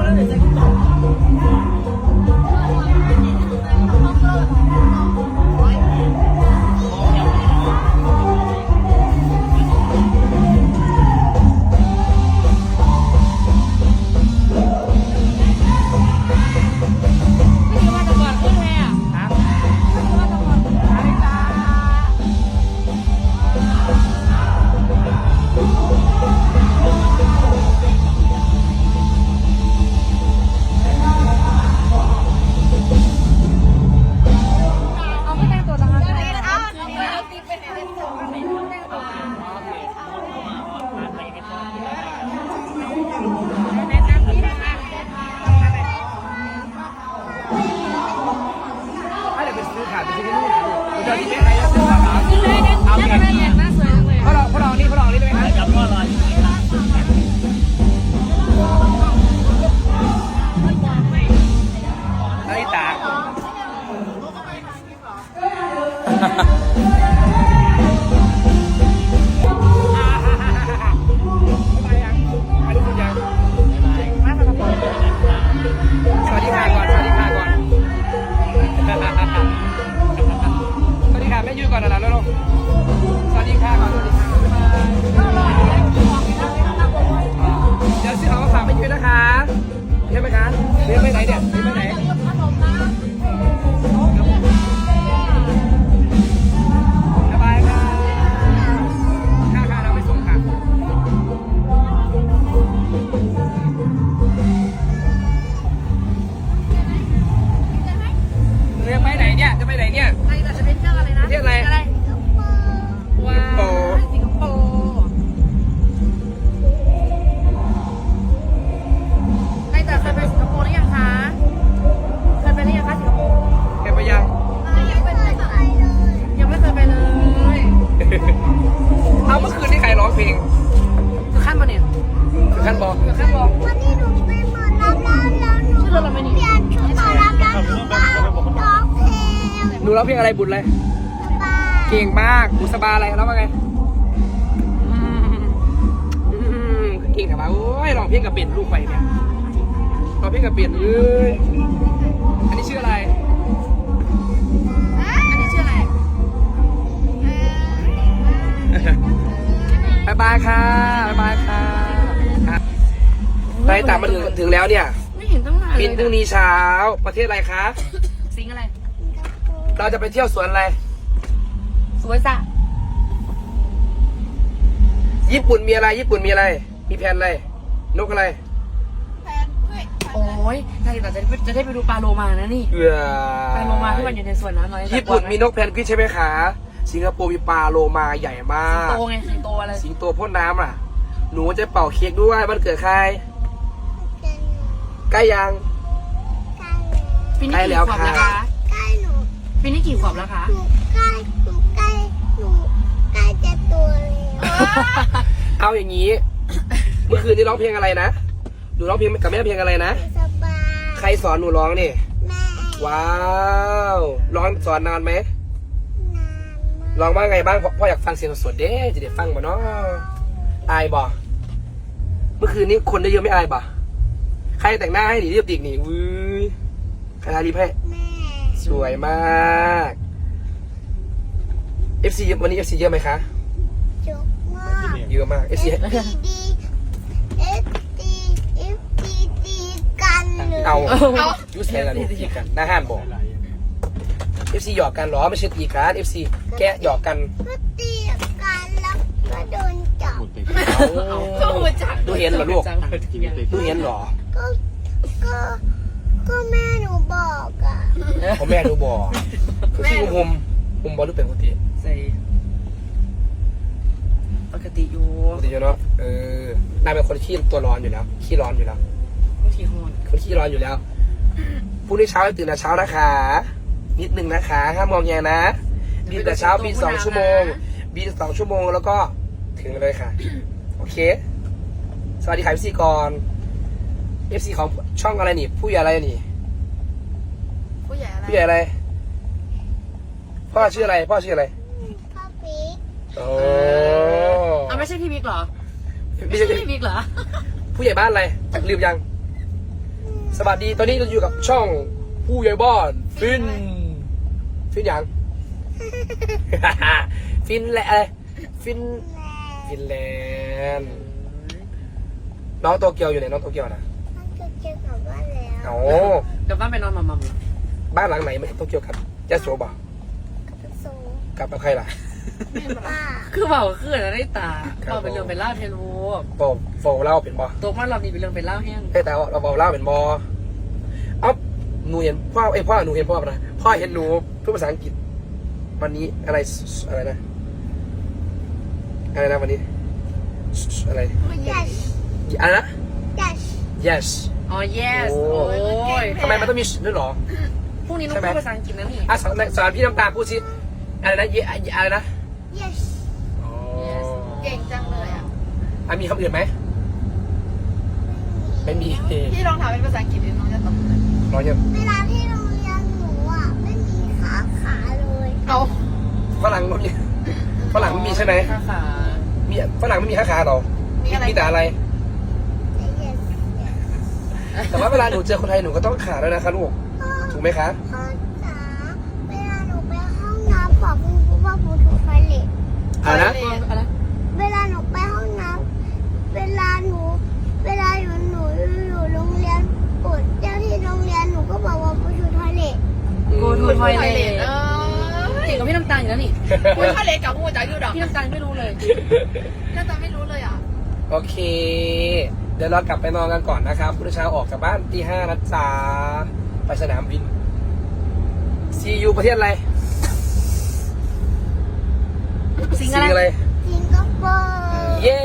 คนละหนึ่งจะกินต่อ 两百 นูร้องเพลงอะไรบุญเลยบายเก่งมากบุษบาอะไรร้องว่าไงอืมอืมเก่งกับมาโอ้ยร้องเพลงกับเป็ดลูกไปเนี่ยร้องเพลงกับเป็ดเอ้ยอันนี้ชื่ออะไรอันนี้ชื่ออะไรบายบายค่ะบายบายค่ะครับไปตามมาถึงถึงแล้วเนี่ยไม่เห็นตั้งนานเลยบินพรุ่งนี้เช้าประเทศอะไรคะสิงอะไร เราจะไปเที่ยวสวนอะไร สวยสะญี่ปุ่นมีอะไร ญี่ปุ่นมีอะไร มีแผนอะไร นกอะไรโอ้ยนายแต่จะได้จะได้ไปดูปลาโลมานะนี่ เอือปลาโลมาที่มันอยู่ในสวนน้ำน้อยญี่ปุ่นมีนกแพนกวินใช่ไหมคะสิงคโปร์มีปลาโลมาใหญ่มาสิงกโตไงสิงโตอะไร สิงโตพ่นน้ำอะ หนูจะเป่าเค้กด้วยวันเกิดใครใกล้ยังปีนี้ใกล้กี่แล้วขวบแล้วค่ะคะใกล้หนู ปีนี้กี่ขวบแล้วคะ หนูใกล้หนูใกล้หนูใกล้จะตัวแล้วเอาอย่างนี้ เมื่อคืนนี้ร้องเพลงอะไรนะหนูร้องเพลงกับแม่เพลงอะไรนะ สบายใครสอนหนูร้องนี่ แม่ว้าว ร้องสอนนานไหมนานมากร้องว่าไงบ้างพ่อพ่ออยากฟังเสียงสดๆเด้จะได้ฟังบ่เนาะอายบ่เมื่อคืนนี้คนได้เยอะไม่อายบ่ใครแต่งหน้าให้หนีเรียบดิกหนีวื้ยใครทารีบให้แม่ส วยมาก FC เยอะวันนี้ FC เยอะไหมคะจุกมากเยอะมาก FC ดีดีเอฟดีเอฟดีดีกันเลยเอายูสแทนกันตีกันหน้าห้านบอก FC หยอกกันเหรอไม่ใช่ตีกัน FC แกะหยอกกันก็ตีกันแล้วก็โดนจับก็มาจากดูเห็นเหรอลูกดูเห็นเหรอก็ก็ ก็แม่หนูบอกอะพ่อแม่ดูบอกคือที่หุมหุมบอลหรือเป็นปกติใส่ปกติอยู่ปกติอยู่เนาะเออนายเป็นคนขี้ตัวร้อนอยู่แล้วขี้ร้อนอยู่แล้วบางทีฮอนคนขี้ร้อนอยู่แล้วพรุ่งนี้เช้าให้ตื่นแต่เช้านะคะ นิดนึงนะคะห้ามมองแงนะบินแต่เช้าบินสองชั่วโมงบินสองชั่วโมงแล้วก็ถึงเลยค่ะ โอเค สวัสดีค่ะเอฟซีก่อน เอฟซีของช่องอะไรนี่ ผู้ใหญ่อะไรนี่ ผู้ใหญ่อะไรผู้ใหญ่อะไร พ่อชื่ออะไร พ่อชื่ออะไร พ่อปิ๊กโอ้อะไม่ใช่พี่บิ๊กเหรอ ไม่ไม่ใช่ใช่พี่บิ๊กเหรอ ผู้ใหญ่บ้านอะไรลืมยัง สวัสดี ตอนนี้เราอยู่กับช่องผู้ใหญ่บ้านฟิน ฟินยัง ฟินแหละอะไรฟิน ฟินแลนด์น้องโตเกียวอยู่ไหนน้องโตเกียวนะ มันจะเจอกับ ว่าแล้วเอากลับบ้านไปนอนมัมมัมเหรอบ้านหลังไหนไม่ใช่โตเกียวกันยะโสบ่กับโซกลับกับใครล่ะป้าคือเบาขึ้นนะได้ตาครับเบาเป็นเรื่องเป็นเล่าวเทนูโฟโฟเล่าเป็นบ่ตัวมันเรามีเป็นเรื่องเป็นเล่าวแห้งเอ้ยแต่เราบอกเล่าเป็นบ่เอ้าหนูเห็นพ่อเอ้ยพ่อหนูเห็นพ่อปะนะพ่อเห็นหนูพูดภาษาอังกฤษ วันนี้อะไรอะไรนะอะไรนะวันนี้อะไร yes อะไรนะ yes yes อ๋อ yes โอ้ โอ้ยทำไมมันต้องมีด้วยเหรอ พรุ่งนี้ต้องใช่ไหม พูดภาษาอังกฤษนะนี่ อะสอนสอนพี่น้ำตาลพูดสิอะไรนะเยอะไรนะ yes อ๋อ yes เก่งจังเลยอะอะมีคำอื่นไหมไม่มีพี่ลองถามเป็นภาษาอังกฤษดิน้องจะตอบน้อยยังเวลาที่โรงเรียนหนูอะไม่มีขาขาเลยเอาฝรั่งมันมีฝรั่งมันมีใช่ไหมขาขามีฝรั่งไม่มีขาขาหรอมีอะไรมีแต่อะไรแต่ yes yes แต่ว่าเวลาหนูเจอคนไทยหนูก็ต้องขาด้วยนะคะลูกพ่อถูกไหมคะ พ่อจ๋าเวลาหนูไปห้องน้ำบอกคุณครูว่าคุณถูกไฟเล็ตอะไรนะ อะไรเวลาหนูไปห้องน้ำเวลาหนู เวลาอยู่หนูอยู่โรงเรียนปวดเจ้าที่โรงเรียนหนูก็บอกว่าคุณถูกไฟเล็ตกูทูทอยเลทเก่งกับพี่น้ำตาลอยู่แล้วนี่คุยทะเลกับหูจ๋าอยู่ดอกพี่น้ำตาลไม่รู้เลยน่าจะไม่รู้เลยอะ โอเคเดี๋ยวเรากลับไปนอนกันก่อนนะครับพุธเช้าออกจากบ้านตีห้านะจ๊ะไปสนามบินซียูประเทศอะไรสิงสิอะไรอะไร สิงคโปร์ เย้